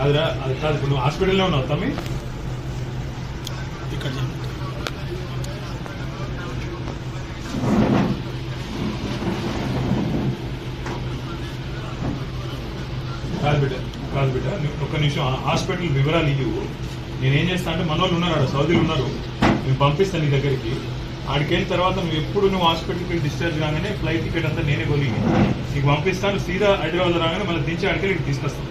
అది కాదు ఇప్పుడు నువ్వు హాస్పిటల్లో ఉన్నావు తమ్మి. ఇక్కడ కాదు బిడ్డ కాదు బిడ్డ ఒక్క నిమిషం హాస్పిటల్ వివరాలు ఇవ్వు. నేనేం చేస్తా అంటే మన వాళ్ళు ఉన్నారు ఆడ సౌదీలు ఉన్నారు. నేను పంపిస్తాను నీ దగ్గరికి. ఆడికి వెళ్ళిన తర్వాత నువ్వు ఎప్పుడు నువ్వు హాస్పిటల్కి డిశ్చార్జ్ కాగానే ఫ్లైట్ టికెట్ అంతా నేనే కొని నీకు పంపిస్తాను సీదా హైదరాబాద్ రాగానే మళ్ళీ దించి ఆడికి తీసుకొస్తాను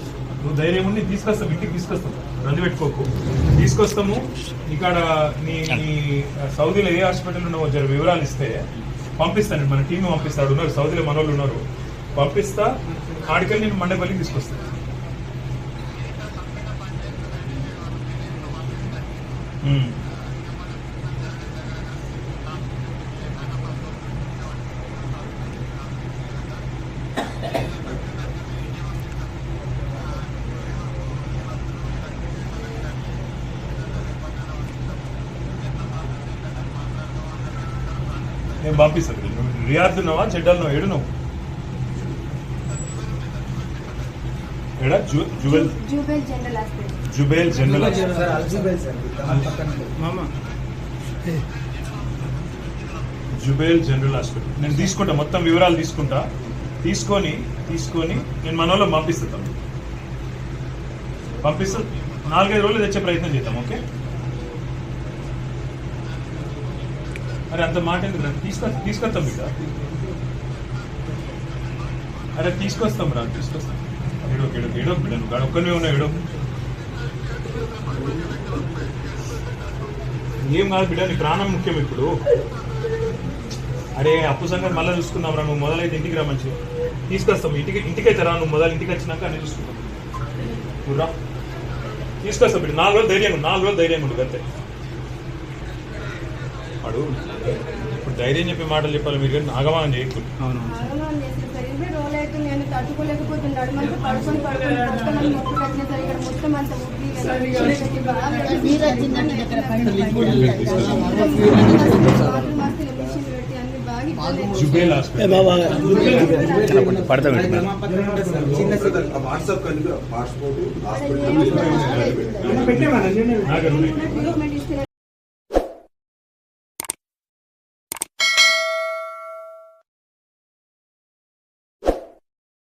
నువ్వు ధైర్యం ఉండి తీసుకొస్తాం ఇంటికి తీసుకొస్తాం రంది పెట్టుకోకు. తీసుకొస్తాము. ఇక్కడ నీ నీ సౌదీలో ఏ హాస్పిటల్ ఉన్నావో జర వివరాలు ఇస్తే పంపిస్తాను మన టీం పంపిస్తాడు ఉన్నారు. సౌదీలో మన వాళ్ళు ఉన్నారు. పంపిస్తా. ఆడికెళ్ళి నేను మండపల్లికి తీసుకొస్తాను ఉమ్. నేను పంపిస్తాను నువ్వు రియాద్ ఉన్నావా? చెడ్డల్ నువ్వు ఏడు నువ్వు. ఎడా జు జువెల్ జూబెల్ జనరల్ హాస్పిటల్ జుబేల్ జనరల్ హాస్పిటల్. సార్ అల్జీబెల్ సార్ దాని పక్కన మామ. జుబేల్ జనరల్ హాస్పిటల్ నేను తీసుకుంటా మొత్తం వివరాలు తీసుకుంటా. తీసుకొని తీసుకొని నేను మన వాళ్ళకి పంపిస్తాను పంపిస్తా. నాలుగైదు రోజులు తెచ్చే ప్రయత్నం చేద్దాం ఓకే? అరే అంత మాట ఎందుకు రా? తీసుకొ తీసుకొస్తాం బిడ్డ అరే తీసుకొస్తాం రా తీసుకొస్తాం. ఏడో ఏడో ఏడో బిడ్డ నువ్వు గాడ ఒక్కనే ఉన్నావు ఏడో. ఏం కాదు బిడ్డ నీ ప్రాణం ముఖ్యం ఇప్పుడు. అరే అప్పు సంగతి మళ్ళీ చూసుకుందాం రా నువ్వు మొదలైతే ఇంటికి రా మంచిగా. తీసుకొస్తాం ఇంటికి ఇంటికైతే రా నువ్వు మొదలు ఇంటికి వచ్చినాక అన్ని చూసుకుంటాం నువ్వు రా. తీసుకొస్తాం బిడ్డ నాలుగు రోజులు ధైర్యం నాలుగు రోజులు ధైర్యం ఉండు అంతే వాడు ఇప్పుడు ధైర్యం చెప్పే మాటలు చెప్పాలి మీరు కానీ ఆగమానం చేయకూడదు తట్టుకోలేకపోతున్నాడు పడుకొని పడుకొని ఇక్కడ మొత్తం అంత వాట్సాప్ కలిపి ఇస్తున్నారు